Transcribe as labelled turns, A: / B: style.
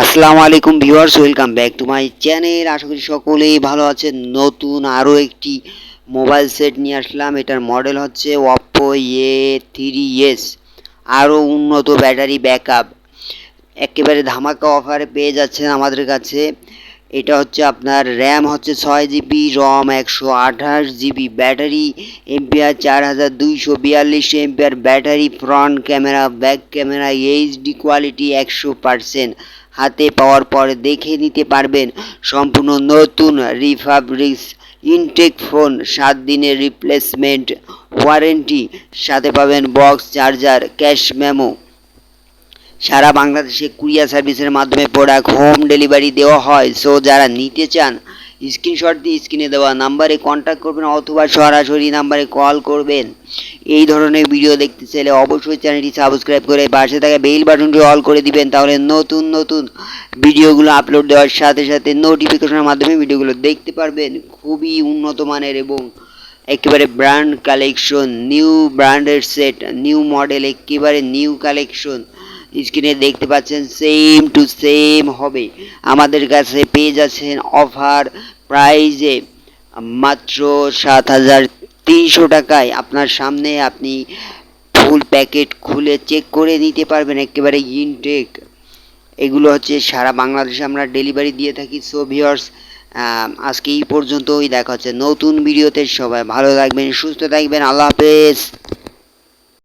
A: আসসালামু আলাইকুম viewers, welcome back to my channel. আশা করি সকলেই ভালো আছেন। নতুন আরও একটি মোবাইল সেট নিয়ে আসলাম। এটার মডেল হচ্ছে অপ্পো এ থ্রি এস আরও উন্নত ব্যাটারি ব্যাকআপ। একেবারে ধামাকা অফারে পেয়ে যাচ্ছেন আমাদের কাছে। এটা হচ্ছে আপনার র্যাম হচ্ছে ছয় জিবি রম একশো আঠাশ জিবি ব্যাটারি, এমপিআর চার হাজার দুইশো বিয়াল্লিশ MPR battery front camera back camera HD quality একশো পারসেন্ট হাতে পাওয়ার পর দেখে নিতে পারবেন সম্পূর্ণ নতুন রিফাব্রিক্স ইনটেক ফোন, সাত দিনের রিপ্লেসমেন্ট ওয়ারেন্টি সাথে পাবেন বক্স চার্জার ক্যাশ মেমো সারা বাংলাদেশে কুরিয়ার সার্ভিসের মাধ্যমে প্রোডাক্ট হোম ডেলিভারি দেওয়া হয়। সো যারা নিতে চান স্ক্রিনশট দিয়ে স্ক্রিনে দেওয়া নাম্বারে কন্ট্যাক্ট করবেন অথবা সরাসরি নাম্বারে কল করবেন। এই ধরনের ভিডিও দেখতে চাইলে অবশ্যই চ্যানেলটি সাবস্ক্রাইব করে পাশে থাকা বেল বাটনটি অল করে দিবেন, তাহলে নতুন নতুন ভিডিওগুলো আপলোড দেওয়ার সাথে সাথে নোটিফিকেশনের মাধ্যমে ভিডিওগুলো দেখতে পারবেন। খুবই উন্নত মানের এবং একেবারে ব্র্যান্ড কালেকশন নিউ ব্র্যান্ডের সেট নিউ মডেল একেবারে নিউ কালেকশন স্ক্রিনে দেখতে পাচ্ছেন সেম টু সেম হবে। আমাদের কাছে পেয়ে যাচ্ছেন অফার প্রাইজে মাত্র সাত হাজার তিনশো টাকায়। আপনার সামনে আপনি ফুল প্যাকেট খুলে চেক করে নিতে পারবেন, একেবারে ইনটেক এগুলো হচ্ছে সারা বাংলাদেশে আমরা ডেলিভারি দিয়ে থাকি। সো ভিওর্স আজকে এই পর্যন্তই। দেখা হচ্ছে নতুন ভিডিওতে সবাই ভালো থাকবেন, সুস্থ থাকবেন। আল্লাহ হাফেজ।